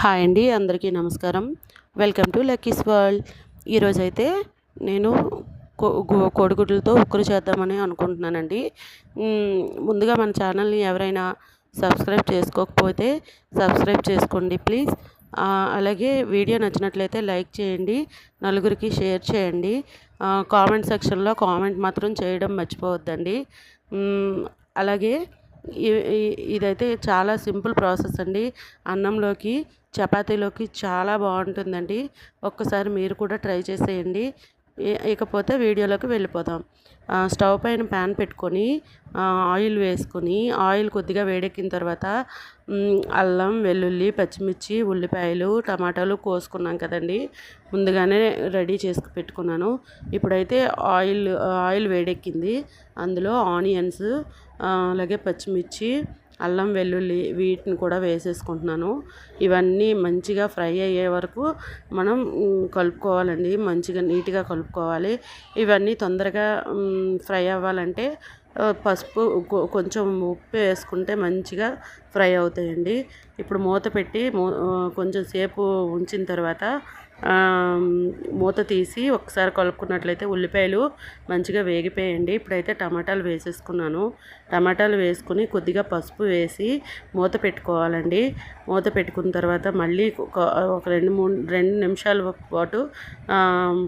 Hi అండి అందరికీ నమస్కారం. వెల్కమ్ టు లక్కీస్ వరల్డ్ ఈరోజైతే నేను కోడిగుడ్లతో ఉక్కురు చేద్దామని అనుకుంటున్నానండి. ముందుగా మన ఛానల్ని ఎవరైనా సబ్స్క్రైబ్ చేసుకోకపోతే సబ్స్క్రైబ్ చేసుకోండి ప్లీజ్. అలాగే వీడియో నచ్చినట్లయితే లైక్ చేయండి నలుగురికి షేర్ చేయండి. కామెంట్ సెక్షన్లో కామెంట్ మాత్రం చేయడం మర్చిపోవద్దండి. అలాగే ఇదైతే చాలా సింపుల్ ప్రాసెస్ అండి. అన్నంలోకి చపాతీలోకి చాలా బాగుంటుందండి. ఒక్కసారి మీరు కూడా ట్రై చేసేయండి. ఇకపోతే వీడియోలోకి వెళ్ళిపోదాం స్టవ్ పైన ప్యాన్ పెట్టుకొని ఆయిల్ వేసుకొని ఆయిల్ కొద్దిగా వేడెక్కిన తర్వాత అల్లం వెల్లుల్లి పచ్చిమిర్చి ఉల్లిపాయలు టమాటాలు కోసుకున్నాం కదండి. ముందుగానే రెడీ చేసి పెట్టుకున్నాను. ఇప్పుడైతే ఆయిల్ ఆయిల్ వేడెక్కింది. అందులో ఆనియన్స్ అలాగే పచ్చిమిర్చి అల్లం వెల్లుల్లి వీటిని కూడా వేసేసుకుంటున్నాను. ఇవన్నీ మంచిగా ఫ్రై అయ్యే వరకు మనం కలుపుకోవాలండి. మంచిగా నీట్గా కలుపుకోవాలి. ఇవన్నీ తొందరగా ఫ్రై అవ్వాలంటే పసుపు కొంచెం ఉప్పు వేసుకుంటే మంచిగా ఫ్రై అవుతాయండి. ఇప్పుడు మూత పెట్టి కొంచెం సేపు ఉంచిన తర్వాత మూత తీసి ఒకసారి కలుపుకున్నట్లయితే ఉల్లిపాయలు మంచిగా వేగిపోయండి ఇప్పుడైతే టమాటాలు వేసేసుకున్నాను. టమాటాలు వేసుకుని కొద్దిగా పసుపు వేసి మూత పెట్టుకోవాలండి. మూత పెట్టుకున్న తర్వాత మళ్ళీ ఒక రెండు మూడు రెండు నిమిషాల పాటు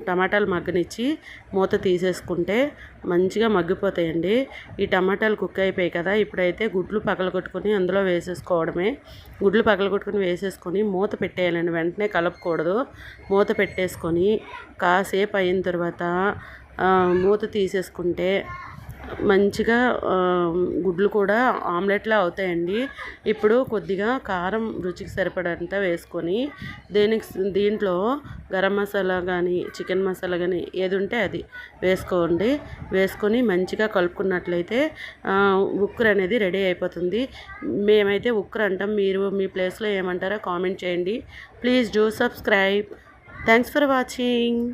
టమాటాలు మగ్గనిచ్చి మూత తీసేసుకుంటే మంచిగా మగ్గిపోతాయండి. ఈ టమాటాలు కుక్ అయిపోయాయి కదా ఇప్పుడైతే గుడ్లు పగలగొట్టుకొని అందులో వేసేసుకోవడమే. గుడ్లు పగలగొట్టుకొని వేసేసుకొని మూత పెట్టేయాలండి. వెంటనే కలపకూడదు. మూత పెట్టేసుకొని కాసేపు అయిన తర్వాత మూత తీసేసుకుంటే మంచిగా గుడ్లు కూడా ఆమ్లెట్లా అవుతాయండి. ఇప్పుడు కొద్దిగా కారం రుచికి సరిపడంత వేసుకొని దేనికి దీంట్లో గరం మసాలా కానీ చికెన్ మసాలా కానీ ఏది ఉంటే అది వేసుకోండి. వేసుకొని మంచిగా కలుపుకున్నట్లయితే ఉక్కర్ అనేది రెడీ అయిపోతుంది. మేమైతే ఉక్కర్ అంటాం. మీరు మీ ప్లేస్లో ఏమంటారో కామెంట్ చేయండి. Please do subscribe. Thanks for watching.